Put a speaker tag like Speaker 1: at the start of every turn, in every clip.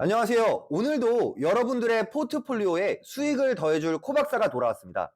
Speaker 1: 안녕하세요. 오늘도 여러분들의 포트폴리오에 수익을 더해줄 코박사가 돌아왔습니다.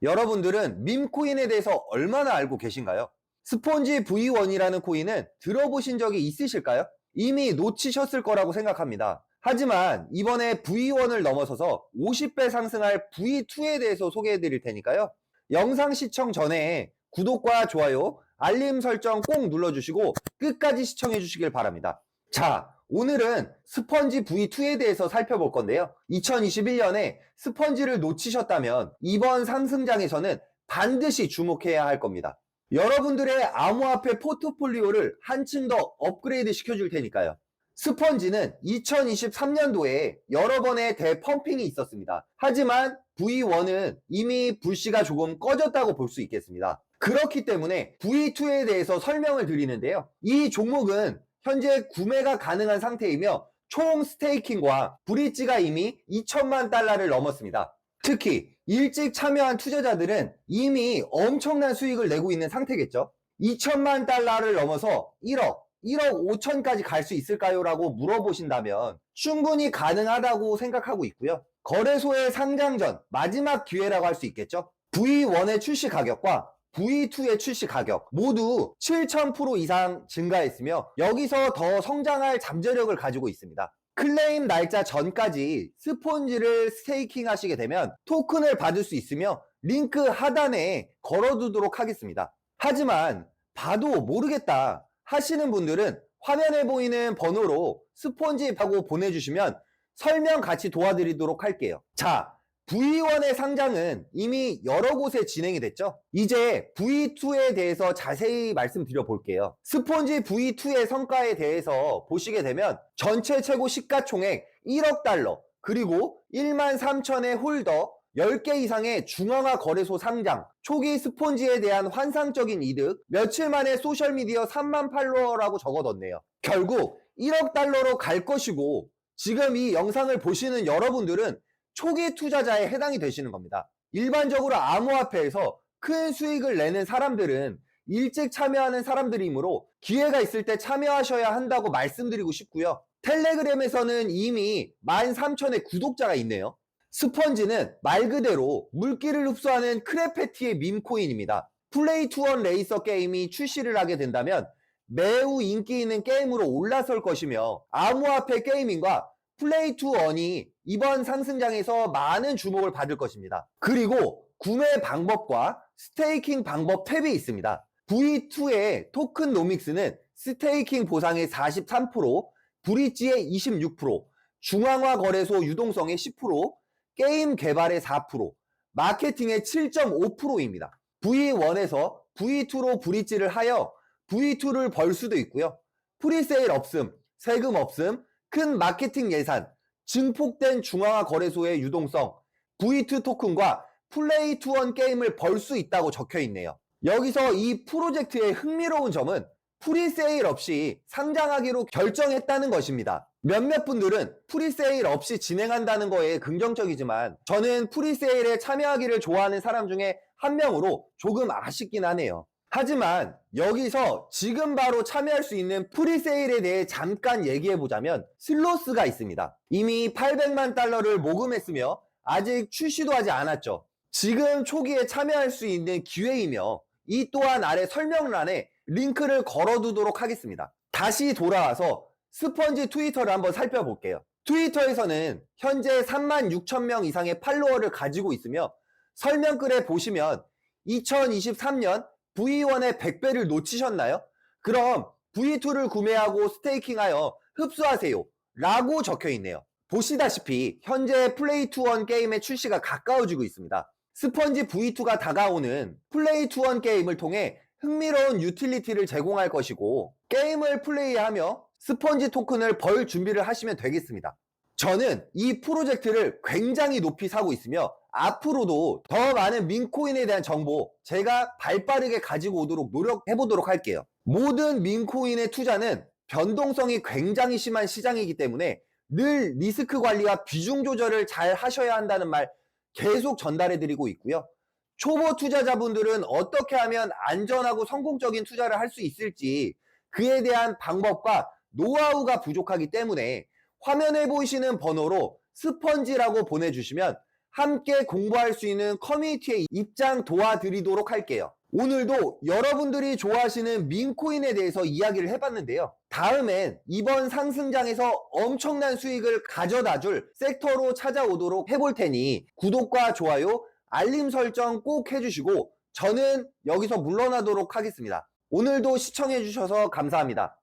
Speaker 1: 여러분들은 밈코인에 대해서 얼마나 알고 계신가요? 스폰지 V1이라는 코인은 들어보신 적이 있으실까요? 이미 놓치셨을 거라고 생각합니다. 하지만 이번에 V1을 넘어서서 50배 상승할 V2에 대해서 소개해 드릴 테니까요. 영상 시청 전에 구독과 좋아요, 알림 설정 꼭 눌러주시고 끝까지 시청해 주시길 바랍니다. 자, 오늘은 스펀지 V2에 대해서 살펴볼 건데요. 2021년에 스펀지를 놓치셨다면 이번 상승장에서는 반드시 주목해야 할 겁니다. 여러분들의 암호화폐 포트폴리오를 한층 더 업그레이드 시켜줄 테니까요. 스펀지는 2023년도에 여러 번의 대펌핑이 있었습니다. 하지만 V1은 이미 불씨가 조금 꺼졌다고 볼 수 있겠습니다. 그렇기 때문에 V2에 대해서 설명을 드리는데요. 이 종목은 현재 구매가 가능한 상태이며 총 스테이킹과 브릿지가 이미 2천만 달러를 넘었습니다. 특히 일찍 참여한 투자자들은 이미 엄청난 수익을 내고 있는 상태겠죠. 2천만 달러를 넘어서 1억, 1억 5천까지 갈 수 있을까요? 라고 물어보신다면 충분히 가능하다고 생각하고 있고요. 거래소의 상장 전 마지막 기회라고 할 수 있겠죠. V1의 출시 가격과 V2의 출시 가격 모두 7,000% 이상 증가했으며 여기서 더 성장할 잠재력을 가지고 있습니다. 클레임 날짜 전까지 스폰지를 스테이킹 하시게 되면 토큰을 받을 수 있으며 링크 하단에 걸어두도록 하겠습니다. 하지만 봐도 모르겠다 하시는 분들은 화면에 보이는 번호로 스폰지 하고 보내주시면 설명 같이 도와드리도록 할게요. 자, V1의 상장은 이미 여러 곳에 진행이 됐죠. 이제 V2에 대해서 자세히 말씀드려 볼게요. 스폰지 V2의 성과에 대해서 보시게 되면 전체 최고 시가총액 1억 달러, 그리고 1만 3천의 홀더, 10개 이상의 중앙화 거래소 상장, 초기 스폰지에 대한 환상적인 이득, 며칠 만에 소셜미디어 3만 팔로워라고 적어뒀네요. 결국 1억 달러로 갈 것이고, 지금 이 영상을 보시는 여러분들은 초기 투자자에 해당이 되시는 겁니다. 일반적으로 암호화폐에서 큰 수익을 내는 사람들은 일찍 참여하는 사람들이므로 기회가 있을 때 참여하셔야 한다고 말씀드리고 싶고요. 텔레그램에서는 이미 13,000의 구독자가 있네요. 스펀지는 말 그대로 물기를 흡수하는 크레페티의 밈코인입니다. 플레이 투원 레이서 게임이 출시를 하게 된다면 매우 인기 있는 게임으로 올라설 것이며 암호화폐 게이밍과 플레이 투 원이 이번 상승장에서 많은 주목을 받을 것입니다. 그리고 구매 방법과 스테이킹 방법 탭이 있습니다. V2의 토큰 노믹스는 스테이킹 보상의 43%, 브릿지의 26%, 중앙화 거래소 유동성의 10%, 게임 개발의 4%, 마케팅의 7.5%입니다. V1에서 V2로 브릿지를 하여 V2를 벌 수도 있고요. 프리세일 없음, 세금 없음, 큰 마케팅 예산, 증폭된 중앙화 거래소의 유동성, V2 토큰과 플레이 투원 게임을 벌 수 있다고 적혀 있네요. 여기서 이 프로젝트의 흥미로운 점은 프리세일 없이 상장하기로 결정했다는 것입니다. 몇몇 분들은 프리세일 없이 진행한다는 거에 긍정적이지만 저는 프리세일에 참여하기를 좋아하는 사람 중에 한 명으로 조금 아쉽긴 하네요. 하지만 여기서 지금 바로 참여할 수 있는 프리세일에 대해 잠깐 얘기해 보자면 슬로스가 있습니다. 이미 800만 달러를 모금했으며 아직 출시도 하지 않았죠. 지금 초기에 참여할 수 있는 기회이며 이 또한 아래 설명란에 링크를 걸어두도록 하겠습니다. 다시 돌아와서 스펀지 트위터를 한번 살펴볼게요. 트위터에서는 현재 3만 6천 명 이상의 팔로워를 가지고 있으며 설명글에 보시면 2023년 V1의 100배를 놓치셨나요? 그럼 V2를 구매하고 스테이킹하여 흡수하세요. 라고 적혀 있네요. 보시다시피 현재 플레이 투원 게임의 출시가 가까워지고 있습니다. 스펀지 V2가 다가오는 플레이 투원 게임을 통해 흥미로운 유틸리티를 제공할 것이고 게임을 플레이하며 스펀지 토큰을 벌 준비를 하시면 되겠습니다. 저는 이 프로젝트를 굉장히 높이 사고 있으며 앞으로도 더 많은 민코인에 대한 정보 제가 발빠르게 가지고 오도록 노력해 보도록 할게요. 모든 민코인의 투자는 변동성이 굉장히 심한 시장이기 때문에 늘 리스크 관리와 비중 조절을 잘 하셔야 한다는 말 계속 전달해 드리고 있고요. 초보 투자자분들은 어떻게 하면 안전하고 성공적인 투자를 할 수 있을지 그에 대한 방법과 노하우가 부족하기 때문에 화면에 보이시는 번호로 스펀지라고 보내주시면 함께 공부할 수 있는 커뮤니티에 입장 도와드리도록 할게요. 오늘도 여러분들이 좋아하시는 민코인에 대해서 이야기를 해봤는데요. 다음엔 이번 상승장에서 엄청난 수익을 가져다 줄 섹터로 찾아오도록 해볼 테니 구독과 좋아요, 알림 설정 꼭 해주시고 저는 여기서 물러나도록 하겠습니다. 오늘도 시청해주셔서 감사합니다.